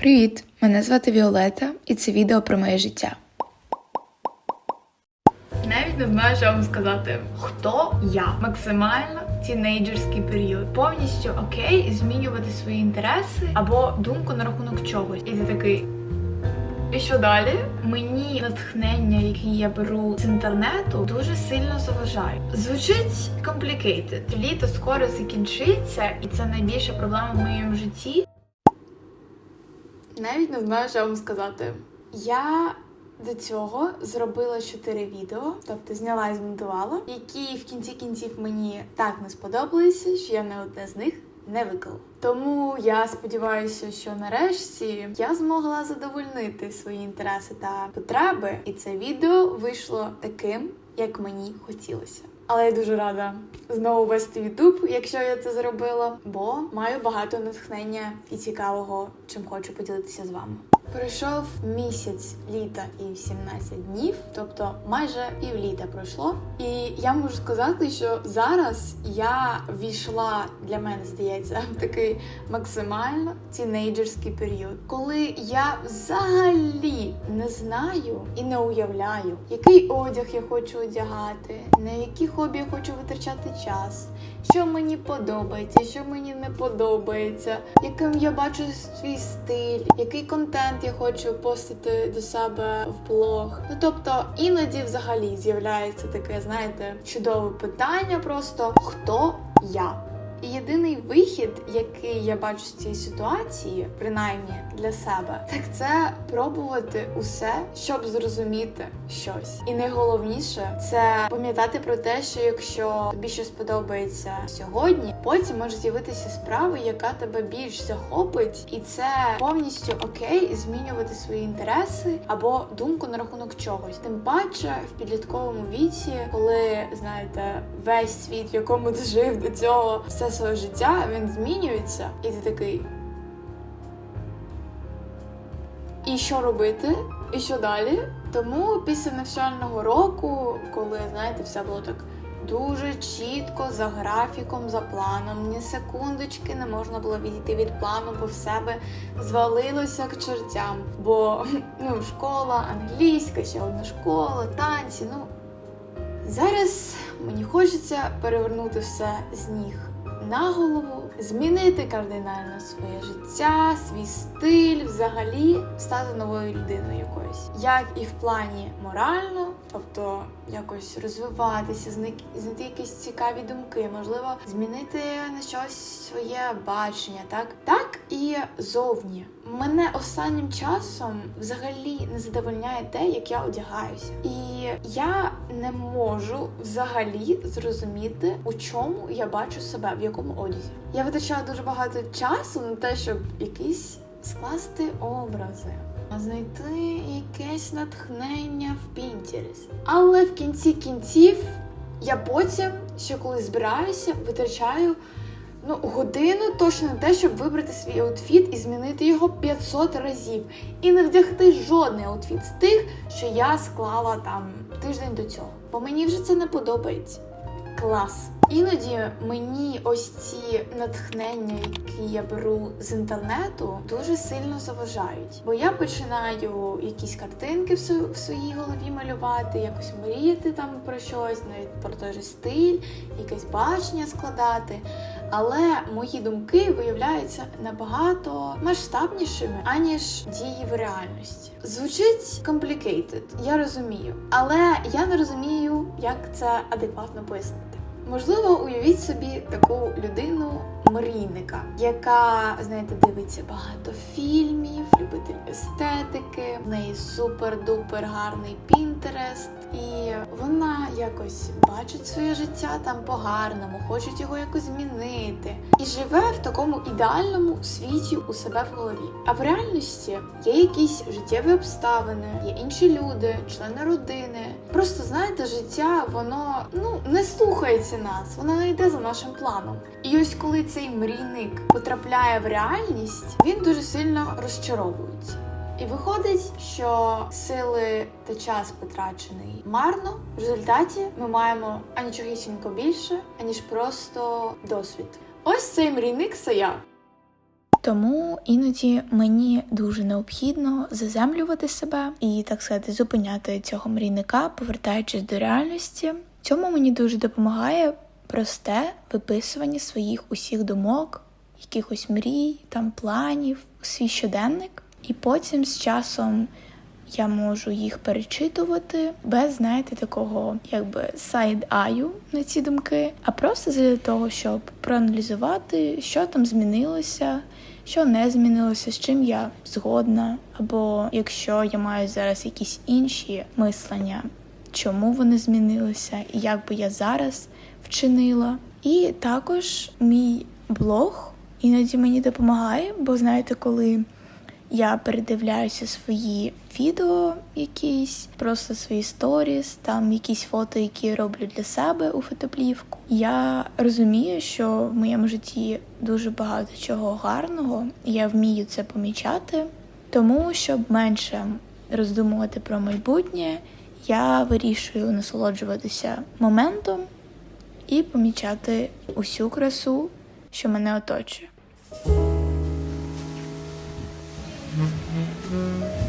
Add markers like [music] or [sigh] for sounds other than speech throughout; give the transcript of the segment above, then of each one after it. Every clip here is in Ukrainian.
Привіт! Мене звати Віолета, і це відео про моє життя. Навіть не знаю, що вам сказати. Хто я? Максимально тінейджерський період. Повністю окей змінювати свої інтереси або думку на рахунок чогось. І ти такий. І що далі? Мені натхнення, яке я беру з інтернету, дуже сильно заважає. Звучить complicated. Літо скоро закінчиться, і це найбільша проблема в моєму житті. Навіть не знаю, що вам сказати. Я до цього зробила чотири відео, тобто зняла і змонтувала, які в кінці кінців мені так не сподобалися, що я не одне з них не виклала. Тому я сподіваюся, що нарешті я змогла задовольнити свої інтереси та потреби, і це відео вийшло таким, як мені хотілося. Але я дуже рада знову вести Ютуб, якщо я це зробила, бо маю багато натхнення і цікавого, чим хочу поділитися з вами. Пройшов місяць літа і 17 днів, тобто майже півліта пройшло. І я можу сказати, що зараз я війшла для мене, здається, в такий максимально тінейджерський період, коли я взагалі не знаю і не уявляю, який одяг я хочу одягати, на які хобі я хочу витрачати час, що мені подобається, що мені не подобається, яким я бачу свій стиль, який контент я хочу постити до себе в блог. Ну тобто іноді взагалі з'являється таке, знаєте, чудове питання: просто хто я? І єдиний вихід, який я бачу з цієї ситуації, принаймні для себе, так це пробувати усе, щоб зрозуміти щось. І найголовніше це пам'ятати про те, що якщо тобі щось подобається сьогодні, потім може з'явитися справа, яка тебе більш захопить, і це повністю окей змінювати свої інтереси або думку на рахунок чогось. Тим паче в підлітковому віці, коли знаєте, весь світ, в якому ти жив до цього, все своє життя, він змінюється, і ти такий. І що робити? І що далі? Тому після навчального року, коли знаєте, все було так дуже чітко, за графіком, за планом, ні секундочки не можна було відійти від плану, бо в себе звалилося к чертям. Бо [laughs] ну, школа англійська, ще одна школа, танці. Ну зараз мені хочеться перевернути все з ніг на голову, змінити кардинально своє життя, свій стиль, взагалі стати новою людиною якоюсь. Як і в плані морально, тобто якось розвиватися, знайти якісь цікаві думки, можливо, змінити на щось своє бачення, так? Так і зовні. Мене останнім часом взагалі не задовольняє те, як я одягаюся. І я не можу взагалі зрозуміти, у чому я бачу себе, в якому одязі. Я витрачаю дуже багато часу на те, щоб якісь скласти образи. Знайти якесь натхнення в Pinterest. Але в кінці кінців я потім, ще коли збираюся, витрачаю ну, годину точно на те, щоб вибрати свій аутфіт і змінити його 500 разів. І не вдягти жодний аутфіт з тих, що я склала там тиждень до цього. Бо мені вже це не подобається. Клас. Іноді мені ось ці натхнення, які я беру з інтернету, дуже сильно заважають. Бо я починаю якісь картинки в своїй голові малювати, якось мріяти там про щось, навіть про той же стиль, якесь бачення складати. Але мої думки виявляються набагато масштабнішими, аніж дії в реальності. Звучить complicated, я розумію, але я не розумію, як це адекватно пояснити. Можливо, уявіть собі таку людину мрійника, яка, знаєте, дивиться багато фільмів, любитель естетики, в неї супер-дупер гарний пінтерест, і вона якось бачить своє життя там по-гарному, хоче його якось змінити, і живе в такому ідеальному світі у себе в голові. А в реальності є якісь життєві обставини, є інші люди, члени родини. Просто знаєте, життя воно ну не слухається нас, воно не йде за нашим планом. І ось коли цей мрійник потрапляє в реальність, він дуже сильно розчаровується. І виходить, що сили та час потрачений марно. В результаті ми маємо анічогісінько більше, аніж просто досвід. Ось цей мрійник це я. Тому іноді мені дуже необхідно заземлювати себе і так сказати зупиняти цього мрійника, повертаючись до реальності. Цьому мені дуже допомагає просте виписування своїх усіх думок, якихось мрій, там планів, свій щоденник, і потім з часом я можу їх перечитувати без, знаєте, такого якби сайд-аю на ці думки, а просто для того, щоб проаналізувати, що там змінилося, що не змінилося, з чим я згодна, або якщо я маю зараз якісь інші мислення, чому вони змінилися, і як би я зараз вчинила. І також мій блог іноді мені допомагає, бо знаєте, коли я передивляюся свої відео, якісь, просто свої сторіс, там якісь фото, які я роблю для себе у фотоплівку. Я розумію, що в моєму житті дуже багато чого гарного, і я вмію це помічати. Тому, щоб менше роздумувати про майбутнє, я вирішую насолоджуватися моментом і помічати усю красу, що мене оточує. Можна,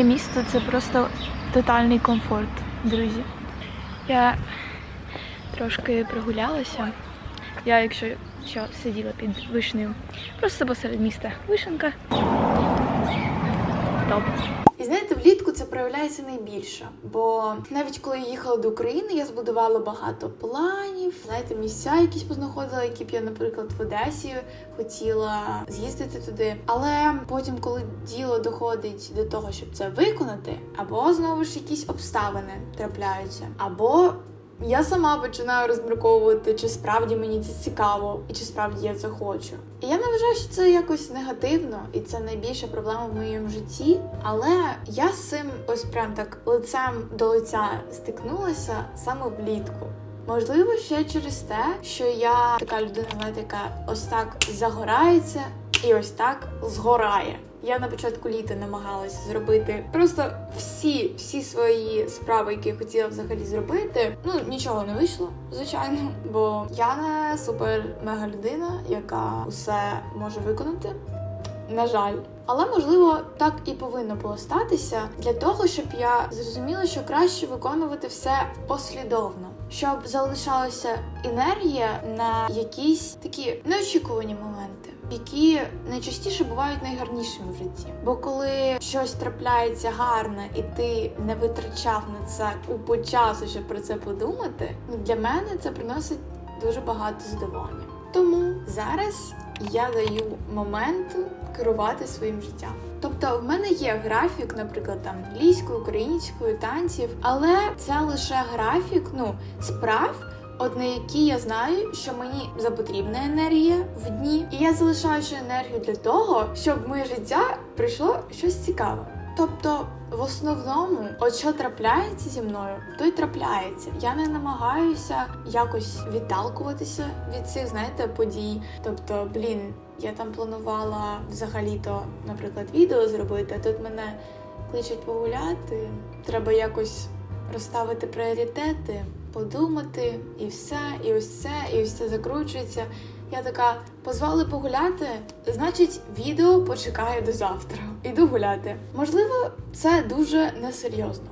Моє місто це просто тотальний комфорт, друзі. Я трошки прогулялася. Я, якщо що, сиділа під вишнею, просто посеред міста вишенка. Топ. Знаєте, влітку це проявляється найбільше. Бо навіть коли я їхала до України, я збудувала багато планів, знаєте, місця якісь познаходила, які б я, наприклад, в Одесі хотіла з'їздити туди. Але потім, коли діло доходить до того, щоб це виконати, або знову ж якісь обставини трапляються, або я сама починаю розмірковувати, чи справді мені це цікаво, і чи справді я це хочу. І я не вважаю, що це якось негативно, і це найбільша проблема в моєму житті. Але я з цим ось прям так лицем до лиця стикнулася саме влітку. Можливо, ще через те, що я така людина, знаєте, яка ось так загорається і ось так згорає. Я на початку літа намагалася зробити просто всі, всі свої справи, які я хотіла взагалі зробити. Ну нічого не вийшло, звичайно, бо я не супер мега людина, яка усе може виконати. На жаль, але можливо так і повинно було статися для того, щоб я зрозуміла, що краще виконувати все послідовно, щоб залишалася енергія на якісь такі неочікувані моменти, які найчастіше бувають найгарнішими в житті. Бо коли щось трапляється гарне, і ти не витрачав на це купу часу, щоб про це подумати, ну для мене це приносить дуже багато задоволення. Тому зараз я даю момент керувати своїм життям. Тобто, в мене є графік, наприклад, там англійською, українською, танців, але це лише графік ну, справ. От на які я знаю, що мені запотрібна енергія в дні, і я залишаю ще енергію для того, щоб в моє життя прийшло щось цікаве. Тобто, в основному, от що трапляється зі мною, то й трапляється. Я не намагаюся якось відталкуватися від цих, знаєте, подій. Тобто, блін, я там планувала взагалі-то, наприклад, відео зробити, а тут мене кличуть погуляти. Треба якось розставити пріоритети, подумати, і все, і ось це, і ось це закручується. Я така, позвали погуляти, значить, відео почекає до завтра. Іду гуляти. Можливо, це дуже несерйозно.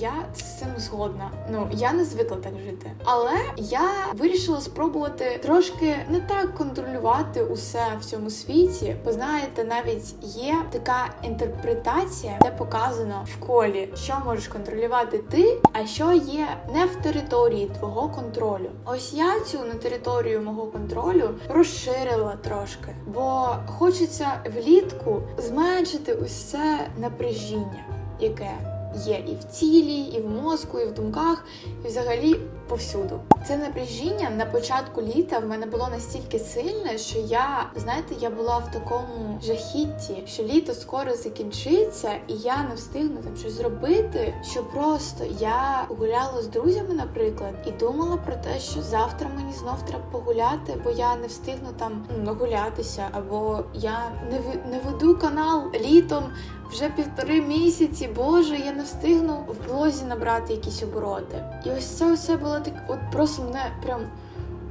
Я з цим згодна. Ну я не звикла так жити. Але я вирішила спробувати трошки не так контролювати усе в цьому світі. Бо знаєте, навіть є така інтерпретація, де показано в колі, що можеш контролювати ти, а що є не в території твого контролю. Ось я цю на територію мого контролю розширила трошки, бо хочеться влітку зменшити усе напряжіння, яке є і в тілі, і в мозку, і в думках, і взагалі повсюду. Це напряжіння на початку літа в мене було настільки сильне, що я, знаєте, я була в такому жахітті, що літо скоро закінчиться, і я не встигну там щось зробити. Що просто я гуляла з друзями, наприклад, і думала про те, що завтра мені знов треба погуляти, бо я не встигну там ну, нагулятися, або я не ви- не веду канал літом вже півтори місяці. Боже, я не встигну в блозі набрати якісь обороти. І ось це все було так, от просто мене прям.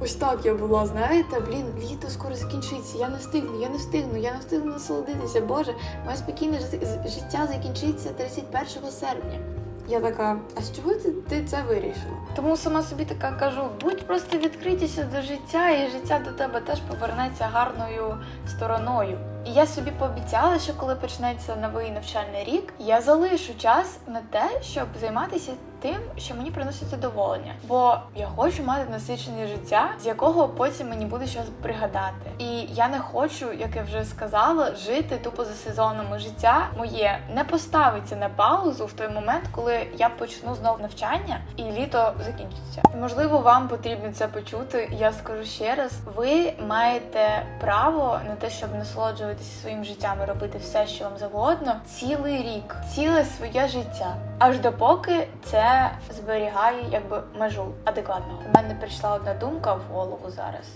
Ось так я була, знаєте, блін, літо скоро закінчиться. Я не встигну, я не встигну, я не встигну насолодитися. Боже, моє спокійне життя закінчиться 31 серпня. Я така, а з чого ти, ти це вирішила? Тому сама собі така кажу: будь просто відкритіся до життя, і життя до тебе теж повернеться гарною стороною. І я собі пообіцяла, що коли почнеться новий навчальний рік, я залишу час на те, щоб займатися тим, що мені приносить задоволення. Бо я хочу мати насичене життя, з якого потім мені буде щось пригадати. І я не хочу, як я вже сказала, жити тупо за сезонами життя. Моє не поставиться на паузу в той момент, коли я почну знов навчання і літо закінчиться. Можливо, вам потрібно це почути. Я скажу ще раз: ви маєте право на те, щоб насолоджуватися своїм життям і робити все, що вам завгодно, цілий рік, ціле своє життя. Аж допоки це зберігає якби межу адекватного. У мене прийшла одна думка в голову зараз,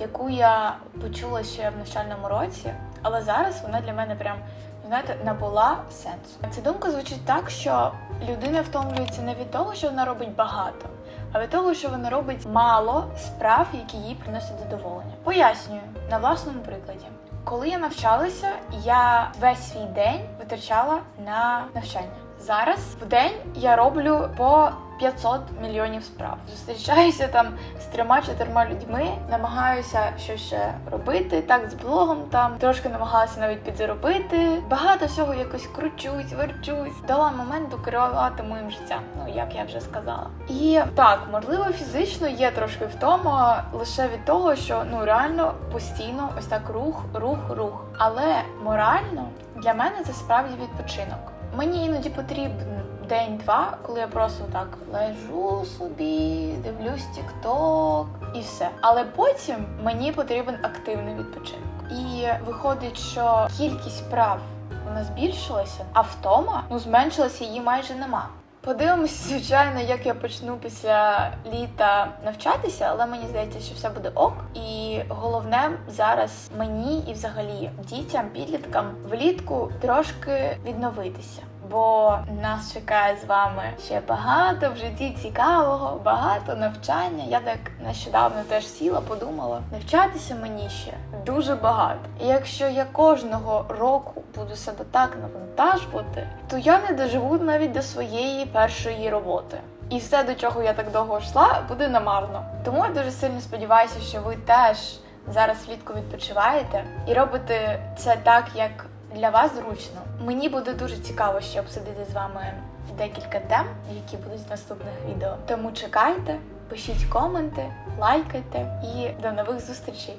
яку я почула ще в навчальному році, але зараз вона для мене прям знаєте набула сенсу. Ця думка звучить так, що людина втомлюється не від того, що вона робить багато, а від того, що вона робить мало справ, які їй приносять задоволення. Пояснюю на власному прикладі. Коли я навчалася, я весь свій день витрачала на навчання. Зараз в день я роблю по 500 мільйонів справ. Зустрічаюся там з трьома-чотирма людьми, намагаюся щось ще робити. Так з блогом там трошки намагалася навіть підзаробити. Багато всього якось кручусь, верчусь. Дала моменту керувати моїм життям. Ну як я вже сказала. І так, можливо, фізично є трошки втома лише від того, що ну реально постійно ось так рух, рух, рух. Але морально для мене це справді відпочинок. Мені іноді потрібен день-два, коли я просто так лежу собі, дивлюсь тік-ток і все. Але потім мені потрібен активний відпочинок. І виходить, що кількість прав вона збільшилася, а втома ну зменшилася її майже нема. Подивимося, звичайно, як я почну після літа навчатися, але мені здається, що все буде ок. І головне зараз мені і взагалі дітям, підліткам влітку трошки відновитися. Бо нас чекає з вами ще багато в житті цікавого, багато навчання. Я так нещодавно теж сіла, подумала, навчатися мені ще дуже багато. І якщо я кожного року буду себе так навантажувати, то я не доживу навіть до своєї першої роботи. І все, до чого я так довго йшла, буде намарно. Тому я дуже сильно сподіваюся, що ви теж зараз влітку відпочиваєте і робите це так, як для вас зручно. Мені буде дуже цікаво ще обсудити з вами декілька тем, які будуть в наступних відео. Тому чекайте, пишіть коменти, лайкайте і до нових зустрічей!